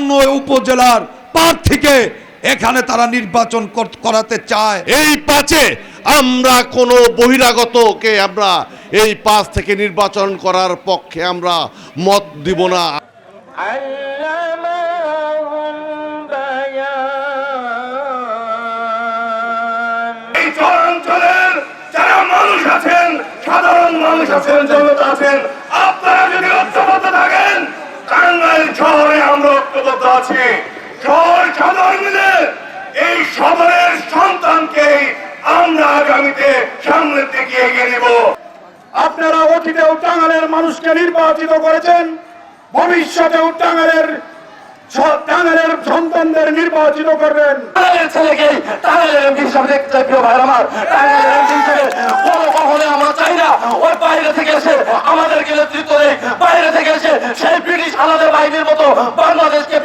অন্য উপজেলার প্রার্থীকে এখানে তারা নির্বাচন করাতে চায়। এই পাঁচে আমরা কোনো বহিরাগতকে আমরা এই পাঁচ থেকে নির্বাচন করার পক্ষে আমরা মত দিব না। যারা মানুষ আছেন সাধারণ মানুষ আছেন জনতা আছেন আপনারা যদি আছি। সাধারণ মিলে এই শহরের সন্তানকে আমরা আগামীতে সামনের দিকে এগিয়ে নেব। আপনারা অতীতেও টাঙ্গালের মানুষকে নির্বাচিত করেছেন, ভবিষ্যতেও টাঙ্গালের টাঙ্গালের সন্তানদের নির্বাচিত করবেন। ছেলেকে আমার। চাই না। বাইরে আমাদেরকে নেতৃত্ব দেয়। বাইরে থেকে এসে সেই ব্রিটিশ হানাদার বাহিনীর মতো বাংলাদেশকে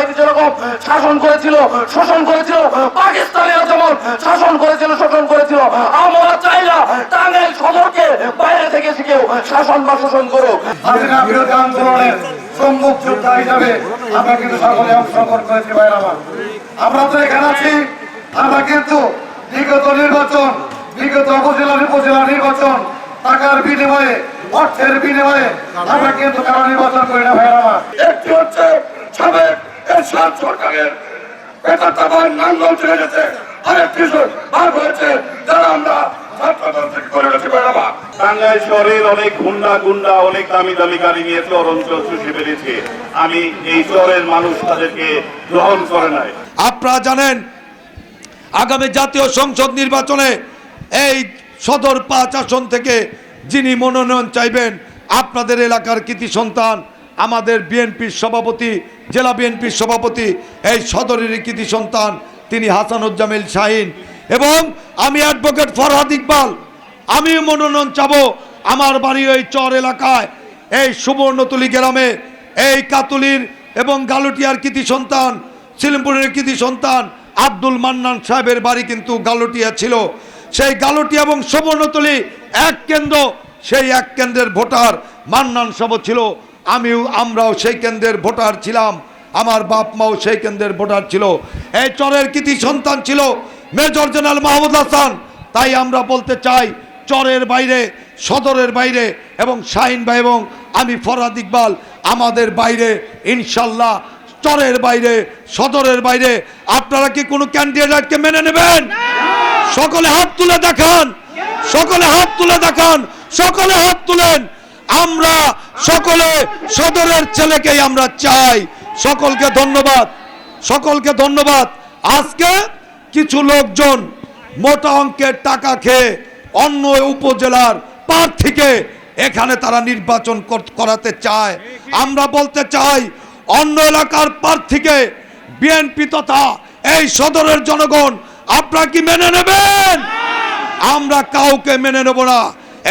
বাহিনী যেরকম শাসন করেছিল শোষণ করেছিল পাকিস্তানিরা যেমন শাসন করেছিল শোষণ করেছিল আমরা চাই না টাঙ্গাইল সদরকে বাইরে থেকে শিখেও শাসন বা শোষণ করুক। বিরোধী আন্দোলনের সম্মুখ যোদ্ধা হিসাবে আমরা কিন্তু সকলে অংশগ্রহণ করেছি ভাইয়ের আমরা। তো এখানে আছি আমরা কিন্তু বিগত নির্বাচন বিগত উপজেলা উপজেলা নির্বাচন টাকার বিনিময়ে অর্থের বিনিময়ে আমরা কিন্তু কারও নির্বাচন করি না একটি হচ্ছে সাবেক এরশাদ সরকারের ভাই নাঙ্গল চলে গেছে। আরেকটি ভাগ হয়েছে যারা আমরা ছাত্রদল থেকে করে গেছি ভাইয়ের আমার টাঙ্গাইল শহরের অনেক গুন্ডা গুন্ডা অনেক দামি দামি গাড়ি নিয়ে শহর অঞ্চল চুষে বেরিয়েছে আমি এই শহরের মানুষ তাদেরকে গ্রহণ করে নাই। আপনারা জানেন আগামী জাতীয় সংসদ নির্বাচনে এই সদর পাঁচ আসন থেকে যিনি মনোনয়ন চাইবেন আপনাদের এলাকার কৃতি সন্তান আমাদের বিএনপির সভাপতি, জেলা বিএনপির সভাপতি, এই সদরের কৃতি সন্তান, তিনি হাসানুজ্জামিল শাহিন। এবং আমি অ্যাডভোকেট ফরহাদ ইকবাল। আমিও মনোনয়ন চাবো আমার বাড়ি ওই চর এলাকায়, এই সুবর্ণতলী গ্রামে। এই কাতুলির এবং গালুটিয়ার কৃতি সন্তান, সিলিমপুরের কৃতি সন্তান, আব্দুল মান্নান সাহেবের বাড়ি কিন্তু গালুটিয়া ছিল। সেই গালুটিয়া এবং সুবর্ণতলী এক কেন্দ্র, সেই এক কেন্দ্রের ভোটার মান্নান সব ছিল। আমিও, আমরাও সেই কেন্দ্রের ভোটার ছিলাম। আমার বাপ মাও সেই কেন্দ্রের ভোটার ছিল। এই চরের কৃতি সন্তান ছিল মেজর জেনারেল মাহমুদ হাসান। তাই আমরা বলতে চাই, চরের বাইরে, সদরের বাইরে এবং শাহিন ভাই এবং আমি ফরাদ ইকবাল, আমাদের বাইরে, ইনশাল্লাহ চরের বাইরে, সদরের বাইরে। আপনারা কি কোনো ক্যান্ডিডেটকে মেনে নেবেন? সকলে হাত তুলে দেখান। সকলে হাত তুলে দেখান। সকলে হাত তুলেন। আমরা সকলে সদরের ছেলেকেই আমরা চাই। সকলকে ধন্যবাদ। সকলকে ধন্যবাদ। আজকে কিছু লোকজন মোটা অঙ্কের টাকা খেয়ে অন্য উপজেলার প্রার্থীকে এখানে তারা নির্বাচন করাতে চায়। আমরা বলতে চাই, অন্য এলাকার প্রার্থীকে বিএনপি তথা এই সদরের জনগণ, আপনারা কি মেনে নেবেন? আমরা কাউকে মেনে নেব না।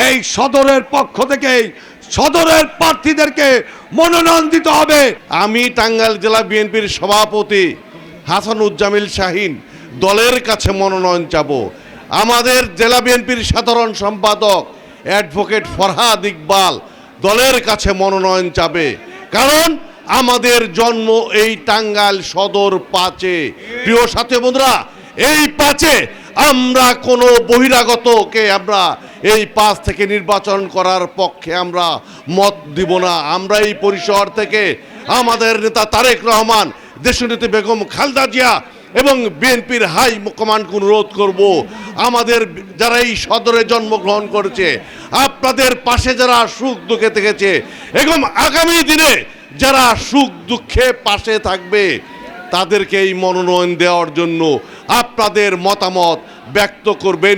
এই সদরের পক্ষ থেকেই সদরের প্রার্থীদেরকে মনোনয়ন দিতে হবে। আমি টাঙ্গাইল জেলা বিএনপির সভাপতি হাসানুজ্জামিল শাহিন দলের কাছে মনোনয়ন চাব। আমাদের জেলা বিএনপির সাধারণ সম্পাদক অ্যাডভোকেট ফরহাদ ইকবাল দলের কাছে মনোনয়ন চাবে। কারণ আমাদের জন্ম এই টাঙ্গাইল সদর পাঁচে। প্রিয় সাথী বন্ধুরা, এই পাঁচে আমরা কোনো বহিরাগতকে আমরা এই পাঁচ থেকে নির্বাচন করার পক্ষে আমরা মত দিব না। আমরা এই পরিসর থেকে আমাদের নেতা তারেক রহমান, দেশনেত্রী বেগম খালদা জিয়া এবং বিএনপির হাই কমান্ডকে অনুরোধ করব, আমাদের যারা এই সদরে জন্মগ্রহণ করেছে, আপনাদের পাশে যারা সুখ দুঃখে থেকেছে, এবং আগামী দিনে যারা সুখ দুঃখে পাশে থাকবে, তাদেরকে এই মনোনয়ন দেওয়ার জন্য আপনাদের মতামত ব্যক্ত করবেন।